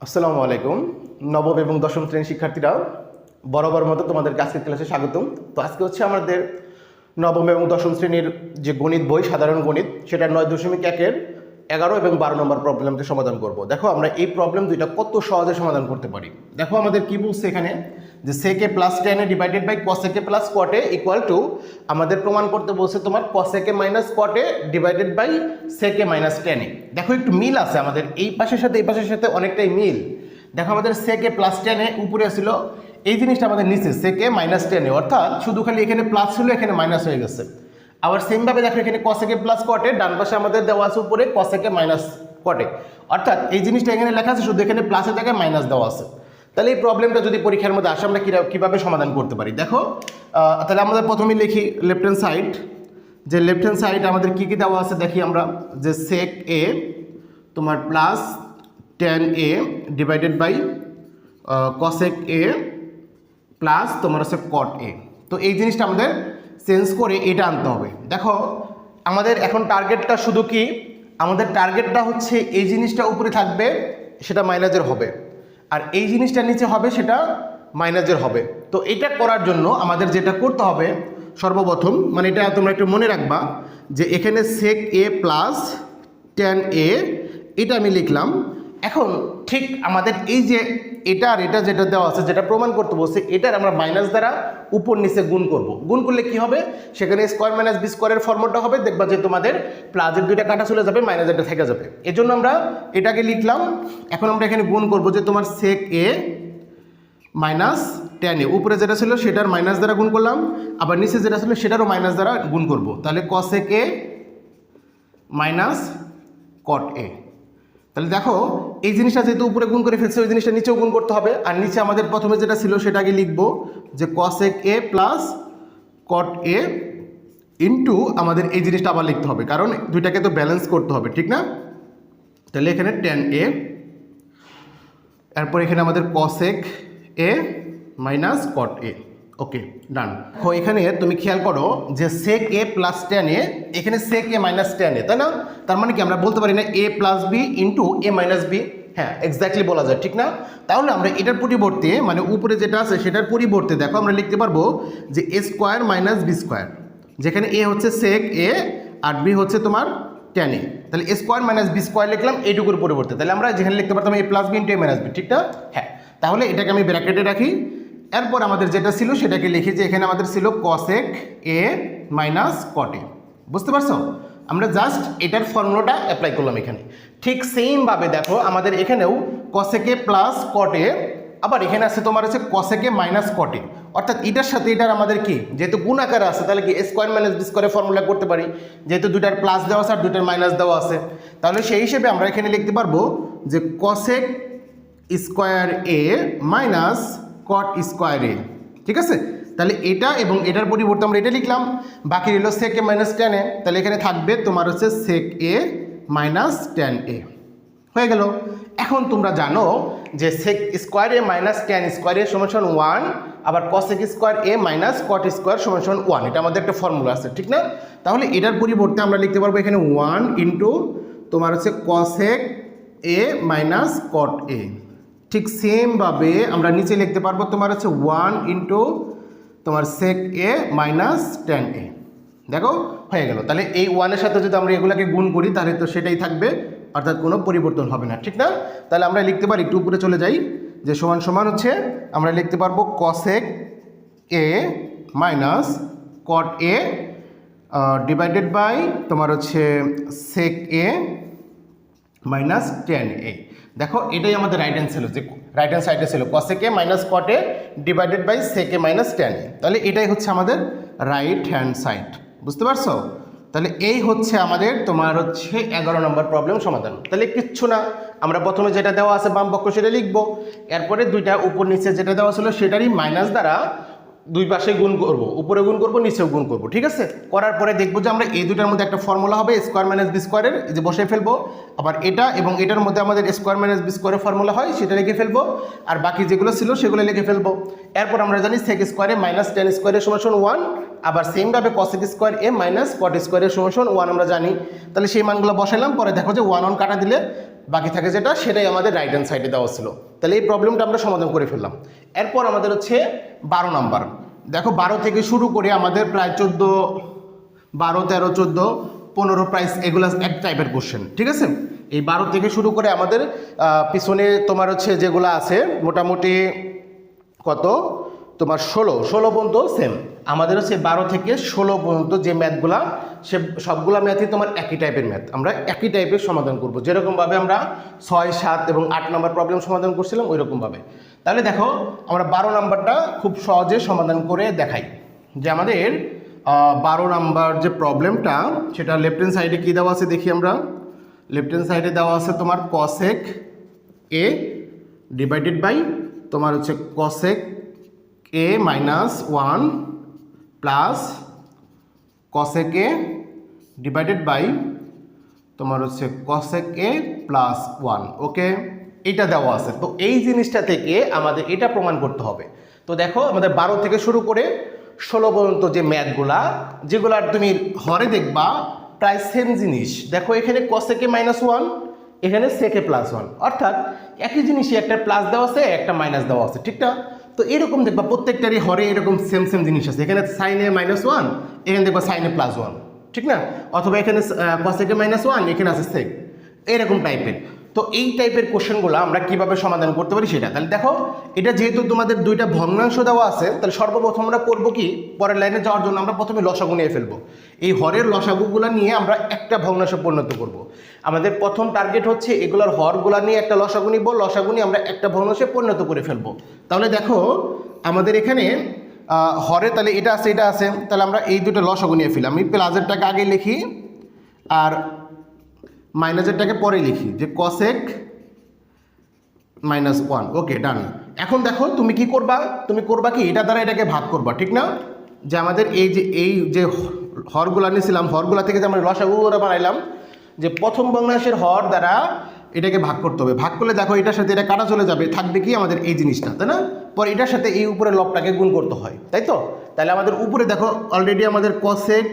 আসসালামু আলাইকুম। নবম এবং দশম শ্রেণির শিক্ষার্থীরা, বরাবর মতো তোমাদেরকে আজকের ক্লাসে স্বাগতম। তো আজকে হচ্ছে আমাদের নবম এবং দশম শ্রেণির যে গণিত বই, সাধারণ গণিত, সেটা নয় দশমিক একের এগারো এবং বারো নম্বর প্রবলেমটি সমাধান করব। দেখো, আমরা এই প্রবলেম দুইটা কত সহজে সমাধান করতে পারি। দেখো, আমাদের কি বলছে এখানে? যে sec A plus tan A divided by cosec A plus cot A equal to আমাদের প্রমাণ করতে বলছে তোমার cosec A minus cot A divided by sec A minus tan A দেখো, একটু মিল আছে আমাদের। এই পাশের সাথে, এই পাশের সাথে অনেকটাই মিল। দেখো, আমাদের সেকে প্লাস টেনে উপরে ছিল। এই জিনিসটা আমাদের নিচে সেকে মাইনাস টেনে অর্থাৎ শুধু খালি এখানে প্লাস ছিল, এখানে মাইনাস হয়ে গেছে। আবার সেমভাবে দেখো এখানে কসেকে প্লাস কটে ডান পাশে আমাদের দেওয়া আছে উপরে কসেকে মাইনাস কটে অর্থাৎ এই জিনিসটা এখানে লেখা আছে, শুধু এখানে প্লাসের জায়গায় মাইনাস দেওয়া আছে। তাহলে এই প্রবলেমটা যদি পরীক্ষার মধ্যে আসে, আমরা কীভাবে সমাধান করতে পারি? দেখো তাহলে আমাদের প্রথমে লিখি লেফট হ্যান্ড সাইড যে লেফট হ্যান্ড সাইড আমাদের কী কী দেওয়া আছে, দেখি আমরা। যে সেক এ তোমার plus tan A divided by cosec A plus তোমার হচ্ছে কট এ তো এই জিনিসটা আমাদের চেঞ্জ করে এটা আনতে হবে। দেখো, আমাদের এখন টার্গেটটা শুধু কি? আমাদের টার্গেটটা হচ্ছে এই জিনিসটা উপরে থাকবে, সেটা মাইনাজের হবে। আর এই জিনিসটা নিচে হবে, সেটা মাইনাজের হবে। তো এটা করার জন্য আমাদের যেটা করতে হবে, সর্বপ্রথম মানে এটা তোমরা একটু মনে রাখবা, যে এখানে সেক এ প্লাস টেন এ এটা আমি লিখলাম। এখন ঠিক আমাদের এই যে এটা আর এটা যেটা দেওয়া আছে, যেটা প্রমাণ করতে বলছে, এটার আমরা মাইনাস দ্বারা উপর নিচে গুণ করব। গুণ করলে কি হবে? সেখানে স্কোয়ার মাইনাস বি স্কোয়ারের ফর্মটা হবে, দেখবা যে তোমাদের প্লাজের দুইটা কাটা চলে যাবে মাইনাস এটা থেকে যাবে। এজন্য আমরা এটাকে লিখলাম, এখন আমরা এখানে গুণ করব যে তোমার সেক এ মাইনাস টেন এ উপরে যেটা ছিল সেটার মাইনাস দ্বারা গুণ করলাম, আবার নিচে যেটা ছিল সেটারও মাইনাস দ্বারা গুণ করব। তাহলে কসেক এ মাইনাস কট এ তাহলে দেখো, এই জিনিসটা যেহেতু উপরে গুণ করে ফেলছে, ওই জিনিসটা নিচেও গুণ করতে হবে। আর নিচে আমাদের প্রথমে যেটা ছিল সেটাকে লিখব যে cosec A plus cot A into আমাদের এই জিনিসটা আবার লিখতে হবে, কারণ দুইটাকে তো ব্যালেন্স করতে হবে, ঠিক না? তাহলে এখানে টেন এ এরপর এখানে আমাদের কসেক এ মাইনাস কট এ ওকে ডান তো এখানে তুমি খেয়াল করো যে সেক এ প্লাস টেন এ, এখানে সেক এ মাইনাস টেন এ, তাই না? তার মানে কি আমরা বলতে পারি না A plus B into A minus B হ্যাঁ এক্স্যাক্টলি বলা যায়, ঠিক না? তাহলে আমরা এটার পরিবর্তে মানে উপরে যেটা আছে সেটার পরিবর্তে দেখো, আমরা লিখতে পারব যে A square minus B square যেখানে এ হচ্ছে সেক এ আর বি হচ্ছে তোমার টেন এ তাহলে A square minus B square লিখলাম, এইটুকুর পরিবর্তে। তাহলে আমরা যেখানে লিখতে পারতাম A plus B into A minus B ঠিক না? হ্যাঁ তাহলে এটাকে আমি ব্র্যাকেটে রাখি। এরপর আমাদের যেটা ছিল সেটাকে লিখি যে এখানে আমাদের ছিল কসেক এ মাইনাস কটে বুঝতে পারছ? আমরা জাস্ট এটার ফর্মুলাটা অ্যাপ্লাই করলাম এখানে। ঠিক সেমভাবে দেখো, আমাদের এখানেও কসেকে প্লাস কটে আবার এখানে আছে তোমার হচ্ছে কসেকে মাইনাস কটে অর্থাৎ এটার সাথে এটার আমাদের কি? যেহেতু গুণ আকারে আছে, তাহলে কি স্কোয়ার মাইনাস বি স্কোয়ারের ফর্মুলা করতে পারি? যেহেতু দুটার প্লাস দেওয়া আছে আর দুটার মাইনাস দেওয়া আছে। তাহলে সেই হিসেবে আমরা এখানে লিখতে পারব যে cosec square A minus cot square ঠিক আছে? তাহলে এটা এবং এটার পরিবর্তে আমরা এটা লিখলাম। বাকি রইল সেক এ মাইনাস টেন এ তাহলে এখানে থাকবে তোমার হচ্ছে সেক এ মাইনাস টেন এ হয়ে গেল। এখন তোমরা জানো যে sec square A minus tan square A সমান ওয়ান আবার cosec square A minus cot square সমান ওয়ান এটা আমাদের একটা ফর্মুলা আছে, ঠিক না? তাহলে এটার পরিবর্তে আমরা লিখতে পারব এখানে ওয়ান ইন্টু তোমার হচ্ছে কসেক এ মাইনাস কট এ ঠিক সেমভাবে আমরা নিচে লিখতে পারব তোমার হচ্ছে ওয়ান ইন্টু তোমার সেক এ মাইনাস টেন এ দেখো, হয়ে গেল। তাহলে এই ওয়ানের সাথে যদি আমরা এগুলাকে গুণ করি, তাহলে তো সেটাই থাকবে, অর্থাৎ কোনো পরিবর্তন হবে না, ঠিক না? তাহলে আমরা লিখতে পারি, একটু উপরে চলে যাই, যে সমান সমান হচ্ছে, আমরা লিখতে পারব cosec A minus cot A divided by তোমার হচ্ছে সেক এ মাইনাস টেন এ দেখো, এটাই আমাদের রাইট হ্যান্ড ছিল, যে রাইট হ্যান্ড সাইডে ছিল cosec A minus cot A divided by sec A minus tan তাহলে এটাই হচ্ছে আমাদের রাইট হ্যান্ড সাইড বুঝতে পারছ? তাহলে এই হচ্ছে আমাদের তোমার হচ্ছে এগারো নম্বর প্রবলেম সমাধান। তাহলে কিচ্ছু না, আমরা প্রথমে যেটা দেওয়া আছে বাম পক্ষ সেটা লিখব, এরপরে দুইটা উপর নিচে যেটা দেওয়া ছিল সেটারই মাইনাস দ্বারা দুই পাশে গুণ করব, উপরে গুণ করব, নিচেও গুণ করব, ঠিক আছে? করার পরে দেখব যে আমরা এই দুটার মধ্যে একটা ফর্মুলা হবে স্কোয়ার মাইনাস বি স্কোয়ারের যে বসে ফেলব, আবার এটা এবং এটার মধ্যে আমাদের স্কোয়ার মাইনাস বি স্কোয়ারের ফর্মুলা হয়, সেটা লিখে ফেলব, আর বাকি যেগুলো ছিল সেগুলো লিখে ফেলব। এরপর আমরা জানি সেক স্কোয়ারে মাইনাস টেন স্কোয়ারের সমান ওয়ান আবার সেমভাবে cosec square A minus cot স্কোয়ারের সমান ওয়ান আমরা জানি। তাহলে সেই মানগুলো বসাইলাম, পরে দেখো যে ওয়ান ওয়ান কাটা দিলে বাকি থাকে যেটা, সেটাই আমাদের রাইট হ্যান্ড সাইডে দেওয়া ছিল। তাহলে এই প্রবলেমটা আমরা সমাধান করে ফেললাম। এরপর আমাদের হচ্ছে বারো নাম্বার দেখো বারো থেকে শুরু করে আমাদের প্রায় চোদ্দ, বারো, তেরো, চোদ্দ, পনেরো প্রাইস এগুলো এক টাইপের কোশ্চেন ঠিক আছে? এই বারো থেকে শুরু করে আমাদের পিছনে তোমার হচ্ছে যেগুলো আছে, মোটামুটি কত? তোমার ষোলো ষোলো পর্যন্ত সেম আমাদের হচ্ছে বারো থেকে ষোলো পর্যন্ত যে ম্যাথগুলা, সে সবগুলো ম্যাথই তোমার একই টাইপের ম্যাথ। আমরা একই টাইপের সমাধান করব। যেরকমভাবে আমরা ছয়, সাত এবং আট নম্বর প্রবলেম সমাধান করছিলাম ওই রকমভাবে তাহলে দেখো, আমরা বারো নাম্বারটা খুব সহজে সমাধান করে দেখাই। যে আমাদের বারো নাম্বার যে প্রবলেমটা সেটা লেফট হ্যান্ড সাইডে কী দেওয়া আছে দেখি আমরা। লেফট হ্যান্ড সাইডে দেওয়া আছে তোমার কসেক এ ডিভাইডেড বাই তোমার হচ্ছে cosec A minus one plus cosec divided by তোমার হচ্ছে কসেক প্লাস ওয়ান ওকে এটা দেওয়া আছে। তো এই জিনিসটা থেকে আমাদের এটা প্রমাণ করতে হবে। তো দেখো, আমাদের বারো থেকে শুরু করে ষোলো পর্যন্ত যে ম্যাথগুলা যেগুলার তুমি হরে দেখবা, প্রায় সেম জিনিস। দেখো, এখানে কসেকে মাইনাস ওয়ান এখানে সেকে প্লাস ওয়ান অর্থাৎ একই জিনিসই একটা প্লাস দেওয়া আছে, একটা মাইনাস দেওয়া আছে, ঠিক না? তো এরকম দেখবা প্রত্যেকটারই হরে এরকম সেম সেম জিনিস আছে। এখানে সাইনে মাইনাস ওয়ান এখানে দেখবা সাইনে প্লাস ওয়ান ঠিক না? অথবা এখানে কসেকে মাইনাস ওয়ান এখানে আছে সেক এরকম টাইপের তো এই টাইপের কোশ্চেনগুলো আমরা কীভাবে সমাধান করতে পারি সেটা। তাহলে দেখো, এটা যেহেতু তোমাদের দুইটা ভগ্নাংশ দেওয়া আছে, তাহলে সর্বপ্রথম আমরা করব কি? পরের লাইনে যাওয়ার জন্য আমরা প্রথমে লসাগু নিয়ে ফেলব। এই হরের লসাগুগুলো নিয়ে আমরা একটা ভগ্নাংশে পরিণত করব। আমাদের প্রথম টার্গেট হচ্ছে এগুলোর হরগুলা নিয়ে একটা লসাগু নিব, লসাগু নিয়ে আমরা একটা ভগ্নাংশে পরিণত করে ফেলব। তাহলে দেখো, আমাদের এখানে হরে তাহলে এটা আছে এটা আছে। তাহলে আমরা এই দুটো লসাগু নিয়ে ফেলি। আমি প্লাজেরটাকে আগে লিখি, আর মাইনাসেরটাকে পরে লিখি, যে cosec minus one okay done এখন দেখো তুমি কি করবা? তুমি করবা কি? এটা দ্বারা এটাকে ভাগ করবা, ঠিক না? যে আমাদের এই যে এই যে হরগুলা নিয়েছিলাম হরগুলা থেকে যে আমরা রসাগুলো বানাইলাম, যে প্রথম ভগ্নাংশের হর দ্বারা এটাকে ভাগ করতে হবে। ভাগ করলে দেখো এটার সাথে এটা কাটা চলে যাবে, থাকবে কি আমাদের এই জিনিসটা, তাই না? পর এটার সাথে এই উপরে লবটাকে গুণ করতে হয়, তাই তো? তাহলে আমাদের উপরে দেখো অলরেডি আমাদের কসেক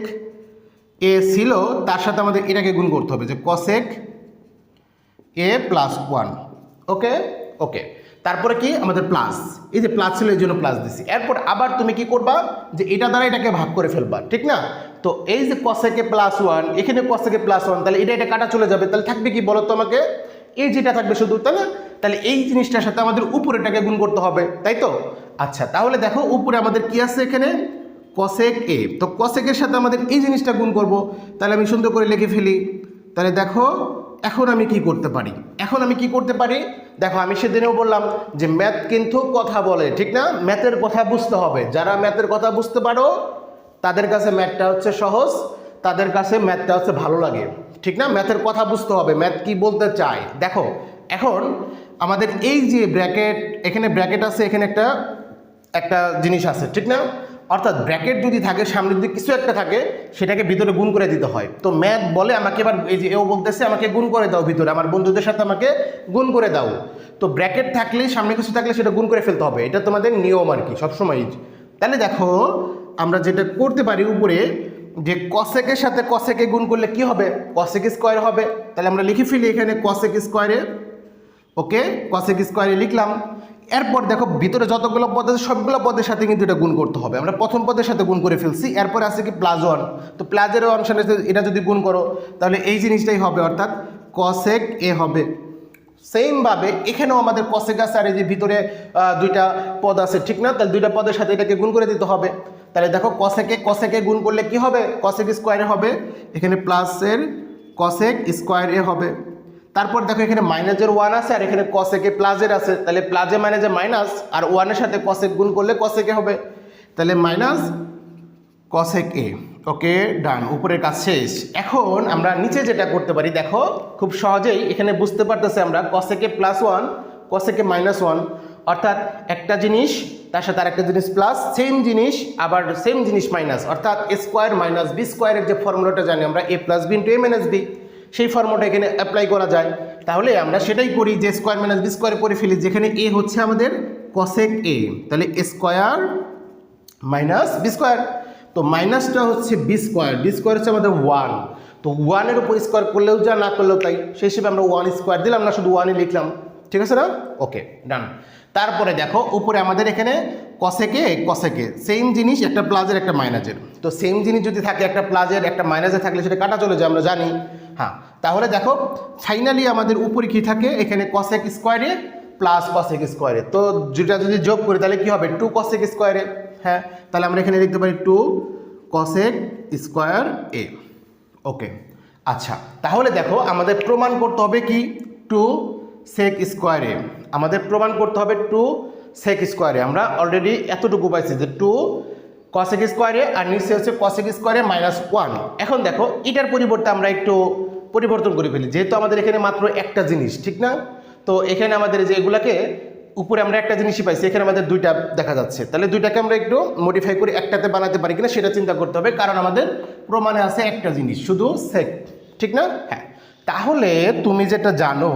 এ ছিল, তার সাথে আমাদের এটাকে গুণ করতে হবে যে cosec A plus one okay okay তারপরে কি? আমাদের প্লাস এই যে প্লাস ছিল, এই জন্য প্লাস দিছি। এরপর আবার তুমি কি করবা? যে এটা দ্বারা এটাকে ভাগ করে ফেলবা, ঠিক না? তো এই যে কসেকে প্লাস ওয়ান এখানে কসেকে প্লাস ওয়ান তাহলে এটা এটা কাটা চলে যাবে। তাহলে থাকবে কি বলো তো আমাকে? এই যেটা থাকবে শুধু, তাই না? তাহলে এই জিনিসটার সাথে আমাদের উপরেটাকে গুণ করতে হবে, তাই তো? আচ্ছা তাহলে দেখো উপরে আমাদের কি আছে এখানে? কসেক এ তো কসেকের সাথে আমাদের এই জিনিসটা গুণ করব। তাহলে আমি সুন্দর করে লিখে ফেলি। তাহলে দেখো, এখন আমি কি করতে পারি? এখন আমি কি করতে পারি? দেখো, আমি সেদিনেও বললাম যে ম্যাথ কিন্তু কথা বলে, ঠিক না? ম্যাথের কথা বুঝতে হবে। যারা ম্যাথের কথা বুঝতে পারো, তাদের কাছে ম্যাথটা হচ্ছে সহজ, তাদের কাছে ম্যাথটা হচ্ছে ভালো লাগে। ঠিক না? ম্যাথের কথা বুঝতে হবে ম্যাথ কি বলতে চায়? দেখো, এখন আমাদের এই যে ব্র্যাকেট এখানে ব্র্যাকেট আছে, এখানে একটা একটা জিনিস আছে, ঠিক না? অর্থাৎ ব্র্যাকেট যদি থাকে সামনে যদি কিছু একটা থাকে, সেটাকে ভিতরে গুণ করে দিতে হয়। তো ম্যাথ বলে আমাকে এবার এই যে এও বলতেছে, আমাকে গুণ করে দাও ভিতরে, আমার বন্ধুদের সাথে আমাকে গুণ করে দাও। তো ব্র্যাকেট থাকলে সামনে কিছু থাকলে সেটা গুণ করে ফেলতে হবে। এটা তোমাদের নিয়ম আর কি, সবসময়। তাহলে দেখো, আমরা যেটা করতে পারি উপরে, যে কসেকের সাথে কসেকে গুণ করলে কি হবে? কসেক স্কোয়ার হবে। তাহলে আমরা লিখে ফেলি এখানে কসেক স্কোয়ারে ওকে? কসেক স্কোয়ারে লিখলাম। এরপর দেখো, ভিতরে যতগুলো পদ আছে, সবগুলো পদের সাথে কিন্তু এটা গুণ করতে হবে। আমরা প্রথম পদের সাথে গুণ করে ফেলছি, এরপর আছে কি প্লাস ওয়ান তো প্লাজের ওয়ান এটা যদি গুণ করো, তাহলে এই জিনিসটাই হবে, অর্থাৎ কসেক এ হবে। সেমভাবে এখানেও আমাদের কসেক আছে, আর এই যে ভিতরে দুইটা পদ আছে, ঠিক না? তাহলে দুইটা পদের সাথে এটাকে গুণ করে দিতে হবে। তাহলে দেখো কসেকে কসেকে গুণ করলে কি হবে? কসেক স্কোয়ারে হবে। এখানে প্লাসের কসেক স্কোয়ার এ হবে। তারপর দেখো এখানে মাইনাসের ওয়ান আছে, আর এখানে কসেকে প্লাজের আছে। তাহলে প্লাজে মাইনাসে মাইনাস আর ওয়ানের সাথে কসেক গুণ করলে কসেকে হবে? তাহলে মাইনাস কসেক এ ওকে ডান উপরের কাজ শেষ। এখন আমরা নিচে যেটা করতে পারি, দেখো, খুব সহজেই এখানে বুঝতে পারতেছে আমরা cosec A plus one cosec A minus one অর্থাৎ একটা জিনিস, তার সাথে আরেকটা জিনিস প্লাস সেম জিনিস, আবার সেম জিনিস মাইনাস অর্থাৎ স্কোয়ার মাইনাস বি স্কোয়ারের যে ফর্মুলাটা জানি আমরা A plus B into A minus B সেই ফর্মটা এখানে অ্যাপ্লাই করা যায়। তাহলে আমরা সেটাই করি যে স্কোয়ার মাইনাস বি স্কোয়ারে করে ফেলি, যেখানে এ হচ্ছে আমাদের কসেক এ তাহলে স্কোয়ার মাইনাস বি স্কোয়ার তো মাইনাসটা হচ্ছে বি স্কোয়ার বি স্কোয়ার হচ্ছে আমাদের ওয়ান তো ওয়ানের উপর স্কোয়ার করলেও যা, না করলেও তাই। সেই হিসেবে আমরা ওয়ান স্কোয়ার দিলাম না শুধু ওয়ানই লিখলাম। ঠিক আছে না ওকে ডান তারপরে দেখো, উপরে আমাদের এখানে কসেকে কসেকে সেম জিনিস, একটা প্লাজের একটা মাইনাসের তো সেম জিনিস যদি থাকে, একটা প্লাজের একটা মাইনাসে থাকলে সেটা কাটা চলে যায়, আমরা জানি। হ্যাঁ তাহলে দেখো ফাইনালি আমাদের উপরে কি থাকে? এখানে কসেক স্কোয়ারে প্লাস কসেক স্কোয়ারে তো যেটা যদি যোগ করি, তাহলে কি হবে? টু কসেক স্কোয়ারে হ্যাঁ তাহলে আমরা এখানে লিখতে পারি two cosec square A okay আচ্ছা তাহলে দেখো, আমাদের প্রমাণ করতে হবে কি? টু সেক স্কোয়ারে আমাদের প্রমাণ করতে হবে টু সেক স্কোয়ারে আমরা অলরেডি এতটুকু পাইছি যে টু কসেক স্কোয়ারে আর নিচে হচ্ছে কসেক স্কোয়ারে মাইনাস ওয়ান এখন দেখো, এটার পরিবর্তে আমরা একটু পরিবর্তন করে ফেলি। যেহেতু আমাদের এখানে মাত্র একটা জিনিস, ঠিক না? তো এখানে আমাদের যে এগুলাকে, উপরে আমরা একটা জিনিসই পাইছি, এখানে আমাদের দুইটা দেখা যাচ্ছে। তাহলে দুইটাকে আমরা একটু মডিফাই করে একটাতে বানাতে পারি কিনা সেটা চিন্তা করতে হবে, কারণ আমাদের প্রমাণে আছে একটা জিনিস, শুধু সেক ঠিক না? হ্যাঁ। তাহলে তুমি যেটা জানো,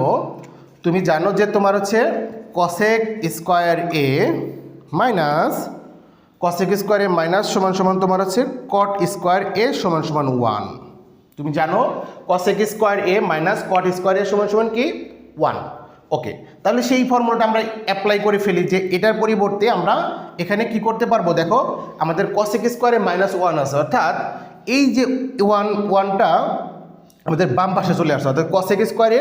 তুমি জানো যে তোমার হচ্ছে cosec square A minus cosec square minus সমান সমান তোমার হচ্ছে কট স্কোয়ার এ সমান সমান ওয়ান তুমি জানো cosec square A minus cot square A সমান সমান কি? ওয়ান ওকে তাহলে সেই ফর্মুলাটা আমরা অ্যাপ্লাই করে ফেলি যে এটার পরিবর্তে আমরা এখানে কি করতে পারব? দেখো, আমাদের কসেক স্কোয়ারে মাইনাস ওয়ান আছে, অর্থাৎ এই যে ওয়ান ওয়ানটা আমাদের বাম পাশে চলে আসছে, অর্থাৎ কসেক স্কোয়ারে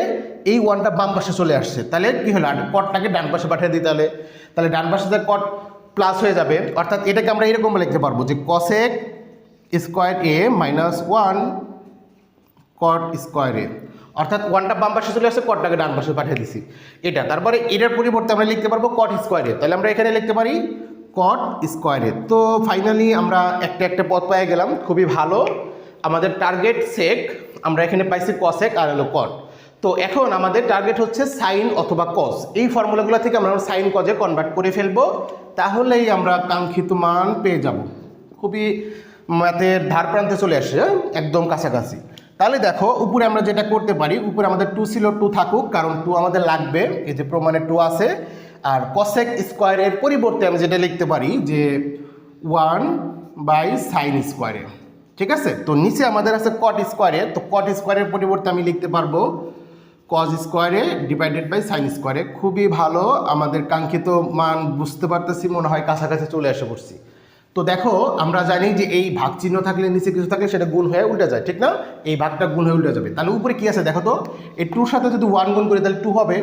এই ওয়ানটা বাম পাশে চলে আসছে। তাহলে কী হলো? কটটাকে ডান পাশে পাঠিয়ে দিই তাহলে। তাহলে ডান পাশে কট প্লাস হয়ে যাবে। অর্থাৎ এটাকে আমরা এরকম লিখতে পারব যে cosec square A minus one cot স্কোয়ারে অর্থাৎ ওয়ানটা বাম পাশে চলে আসছে কটটাকে ডান পাশে পাঠিয়ে দিছি। এটা, তারপরে এটার পরিবর্তে আমরা লিখতে পারব কট স্কোয়ারে তাহলে আমরা এখানে লিখতে পারি কট স্কোয়ারে তো ফাইনালি আমরা একটা একটা পথ পেয়ে গেলাম, খুবই ভালো। আমাদের টার্গেট সেক আমরা এখানে পাইছি কসেক আর হলো কট তো এখন আমাদের টার্গেট হচ্ছে সাইন অথবা কজ এই ফর্মুলাগুলো থেকে আমরা সাইন কজে কনভার্ট করে ফেলব। তাহলেই আমরা কাঙ্ক্ষিত মান পেয়ে যাব। খুবই ম্যাথের ধার প্রান্তে চলে আসে হ্যাঁ? একদম কাছাকাছি। তাহলে দেখো, উপরে আমরা যেটা করতে পারি, উপরে আমাদের টু ছিল টু থাকুক, কারণ টু আমাদের লাগবে। এই যে প্রমাণে টু আছে। আর কসেক স্কোয়ারের পরিবর্তে আমি যেটা লিখতে পারি, যে ওয়ান বাই সাইন স্কোয়ারে ঠিক আছে? তো নিচে আমাদের আছে কট স্কোয়ারে তো কট স্কোয়ারের পরিবর্তে আমি লিখতে পারব কজ স্কোয়ারে ডিভাইডেড বাই সাইন স্কোয়ারে খুবই ভালো, আমাদের কাঙ্ক্ষিত মান বুঝতে পারতেছি, মনে হয় কাছাকাছি চলে এসে পড়ছি। তো দেখো, আমরা জানি যে এই ভাগ চিহ্ন থাকলে, নিচে কিছু থাকলে সেটা গুণ হয়ে উল্টে যায়, ঠিক না? এই ভাগটা গুণ হয়ে উল্টে যাবে। তাহলে উপরে কি আছে দেখো তো? এই টুর সাথে যদি ওয়ান গুণ করি, তাহলে টু হবে।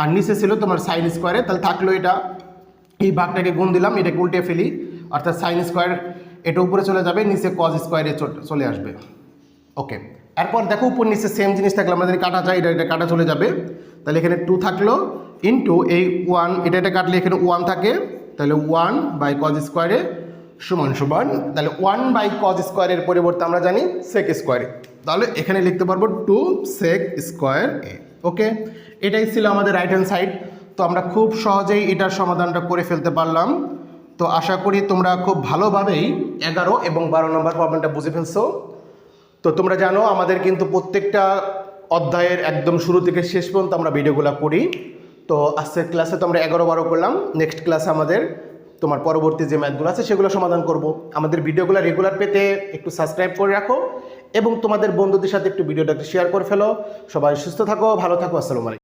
আর নিচে ছিল তোমার সাইন স্কোয়ারে তাহলে থাকল এটা। এই ভাগটাকে গুণ দিলাম, এটাকে উল্টে ফেলি। অর্থাৎ সাইন স্কোয়ার এটা উপরে চলে যাবে, নিচে কজ স্কোয়ারে চলে আসবে। ওকে এরপর দেখো উপর নিচে সেম জিনিস থাকলে আমাদের কাটা যায় এটা এটা কাটা চলে যাবে। তাহলে এখানে টু থাকল ইন্টু এই ওয়ান এটা এটা কাটলে এখানে ওয়ান থাকে। তাহলে ওয়ান বাই কজ স্কোয়ারে সমান সমান, তাহলে ওয়ান বাই কজ স্কোয়ারের পরিবর্তে আমরা জানি সেক স্কোয়ারে তাহলে এখানে লিখতে পারব টু সেক স্কোয়ার এ। ওকে এটাই ছিল আমাদের রাইট হ্যান্ড সাইড তো আমরা খুব সহজেই এটার সমাধানটা করে ফেলতে পারলাম। তো আশা করি তোমরা খুব ভালোভাবেই এগারো এবং বারো নম্বর প্রবলেমটা বুঝে ফেলছো। তো তোমরা জানো, আমাদের কিন্তু প্রত্যেকটা অধ্যায়ের একদম শুরু থেকে শেষ পর্যন্ত আমরা ভিডিওগুলো করি তো আজকের ক্লাসে তো আমরা এগারো বারো করলাম। নেক্সট ক্লাসে আমাদের তোমার পরবর্তী যে ম্যাথগুলো আছে, সেগুলো সমাধান করব। আমাদের ভিডিওগুলো রেগুলার পেতে একটু সাবস্ক্রাইব করে রাখো এবং তোমাদের বন্ধুদের সাথে একটু ভিডিওটা শেয়ার করে ফেলো। সবাই সুস্থ থাকো, ভালো থাকো, আসসালামু আলাইকুম।